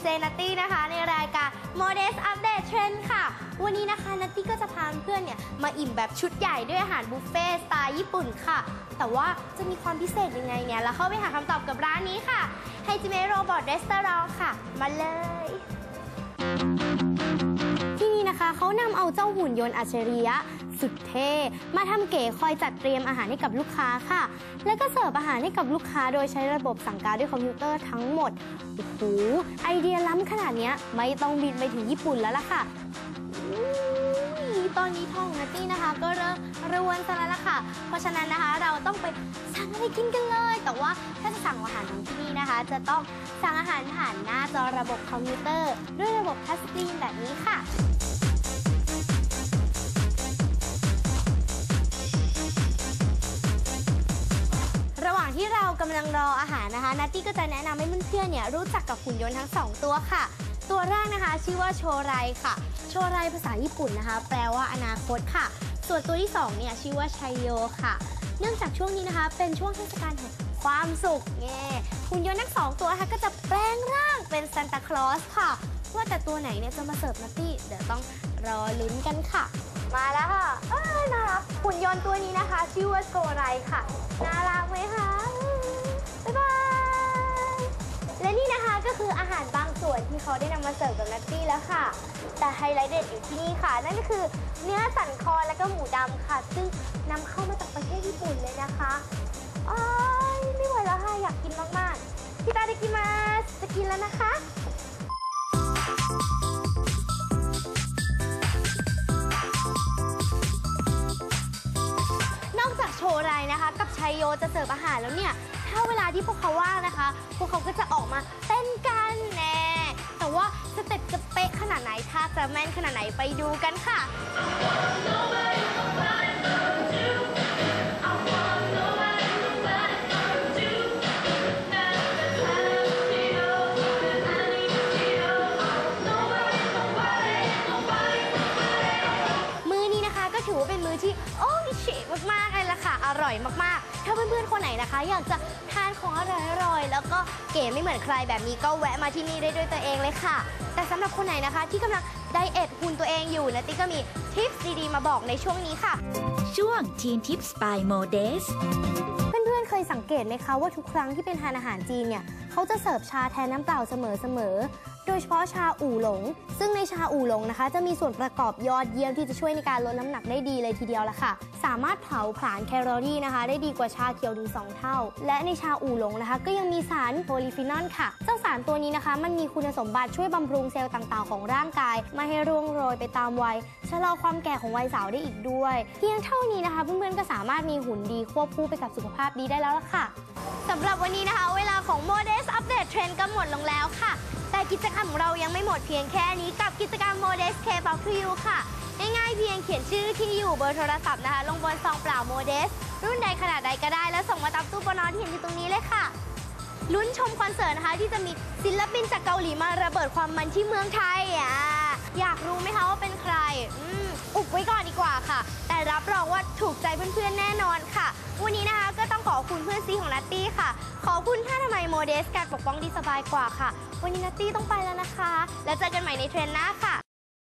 เจนัตตี้นะคะ ในรายการ Modest Update Trend ค่ะ วันนี้นะคะนัตตี้ก็จะพาเพื่อนเนี่ยมาอิ่มแบบชุดใหญ่ด้วยอาหารบุฟเฟ่ต์สไตล์ญี่ปุ่นค่ะ แต่ว่าจะมีความพิเศษยังไงเนี่ย เราเข้าไปหาคำตอบกับร้านนี้ค่ะไฮจิเมโรบอทเรสตอรองค่ะ มาเลย ที่นี่นะคะเขานำเอาเจ้าหุ่นยนต์อัจฉริยะ สุดเท่มาทำเก๋คอยจัดเตรียมอาหารให้กับลูกค้าค่ะ แล้วก็เสิร์ฟอาหารให้กับลูกค้าโดยใช้ระบบสั่งการด้วยคอมพิวเตอร์ทั้งหมดโอ้โหไอเดียล้ำขนาดเนี้ยไม่ต้องบินไปถึงญี่ปุ่นแล้วล่ะค่ะตอนนี้ท้องนัตตี้นะคะ ก็เริ่มรวนซะแล้วล่ะค่ะ เพราะฉะนั้นนะคะเราต้องไปสั่งอะไรกินกันเลย แต่ว่าถ้าจะสั่งอาหารของที่นี่นะคะ จะต้องสั่งอาหารผ่านหน้าจอระบบคอมพิวเตอร์ ด้วยระบบทัชสกรีนแบบนี้างที่เรากำลังรออาหารนะคะนัตตี้ก็จะแนะนำให้เพื่อนๆเนี่ยรู้จักกับหุ่นยนต์ทั้งสองตัวค่ะ ตัวแรกนะคะชื่อว่าโชไรค่ะ โชไรภาษาญี่ปุ่นนะคะ แปลว่าอนาคตค่ะ ส่วนตัวที่สองเนี่ยชื่อว่าชัยโยค่ะ เนื่องจากช่วงนี้นะคะ เป็นช่วงเทศกาลแห่งความสุขเง่หุ่นยนต์ทั้งสองตัวนะคะก็จะแปลงร่างเป็นซานตาคลอสค่ะ ว่าแต่ตัวไหนเนี่ยจะมาเสิร์ฟนัตตี้เดี๋ยวต้องรอลุ้นกันค่ะ มาแล้วค่ะเอ้ยน่ารักหุ่นยนต์ตัวนี้นะคะ ชื่อว่าโชไรค่ะน่ารักไหมคะารบางส่วนที่เขาได้นำมาเสิร์ฟกับนัตตี้แล้วค่ะ แต่ไฮไลท์เด็ดอยู่ที่นี่ค่ะ นั่นก็คือเนื้อสันคอและก็หมูดำค่ะ ซึ่งนำเข้ามาจากประเทศญี่ปุ่นเลยนะคะอ้ายไม่ไหวแล้วค่ะอยากกินมากๆพี่ตาได้กินมาจะกินแล้วนะคะนอกจากโชว์ไรนะคะ กับชัยโยจะเสิร์ฟอาหารแล้วเนี่ย ถ้าเวลาที่พวกเขาว่างนะคะ พวกเขาก็จะออกมาเต้นกันแน่ แต่ว่าสเต็ปจะเป๊ะขนาดไหนท่าจะแม่นขนาดไหนไปดูกันค่ะ มือนี้นะคะก็ถือว่าเป็นมือที่โอ้ยชิมากๆเลยล่ะค่ะ อร่อยมากๆ ถ้าเพื่อนๆคนไหนนะคะ อยากจะทานของอร่อยๆแล้วก็เก๋ไม่เหมือนใครแบบนี้ก็แวะมาที่นี่ได้ด้วยตัวเองเลยค่ะ แต่สำหรับคนไหนนะคะ ที่กำลังไดเอทหุ่นตัวเองอยู่นะติ๊กก็มีทิปดีๆมาบอกในช่วงนี้ค่ะ ช่วง Teen Tips by Modest เพื่อนๆเคยสังเกตไหมคะว่าทุกครั้งที่เป็นทานอาหารจีนเนี่ย เขาจะเสิร์ฟชาแทนน้ำเปล่าเสมอๆ โดยเฉพาะชาอู่หลง ซึ่งในชาอู่หลงนะคะ จะมีส่วนประกอบยอดเยี่ยมที่จะช่วยในการลดน้ำหนักได้ดีเลยทีเดียวละค่ะ สามารถเผาผลาญแคลอรี่นะคะ ได้ดีกว่าชาเขียวถึง2เท่า และในชาอู่หลงนะคะ ก็ยังมีสารโพลีฟีนอลค่ะ เจ้าสารตัวนี้นะคะ มันมีคุณสมบัติช่วยบำรุงเซลล์ต่างๆ ของร่างกาย ไม่ให้ร่วงโรยไปตามวัย ชะลอความแก่ของวัยสาวได้อีกด้วย เพียงเท่านี้นะคะ เพื่อนๆก็สามารถมีหุ่นดีควบคู่ไปกับสุขภาพดีได้แล้วล่ะค่ะสำหรับวันนี้นะคะ เวลาของ Modest Update Trend ก็หมดลงแล้วค่ะ แต่กิจกรรมของเรายังไม่หมดเพียงแค่นี้กับกิจกรรม Modest K Box to You ค่ะง่ายๆเพียงเขียนชื่อที่อยู่เบอร์โทรศัพท์นะคะ ลงบนซองเปล่า Modest รุ่นใดขนาดใดก็ได้ แล้วส่งมาตามตู้ปนอนที่เห็นอยู่ตรงนี้เลยค่ะลุ้นชมคอนเสิร์ตนะคะ ที่จะมีศิลปินจากเกาหลีมาระเบิดความมันที่เมืองไทยอะอยากรู้ไหม ไว้ก่อนดีกว่าค่ะ แต่รับรองว่าถูกใจเพื่อนๆแน่นอนค่ะ วันนี้นะคะก็ต้องขอบคุณเพื่อนซีของนัตตี้ค่ะ ขอบคุณท่าทำไมโมเดสการปกป้องดีสบายกว่าค่ะ วันนี้นัตตี้ต้องไปแล้วนะคะ แล้วเจอกันใหม่ในเทรนหน้าค่ะ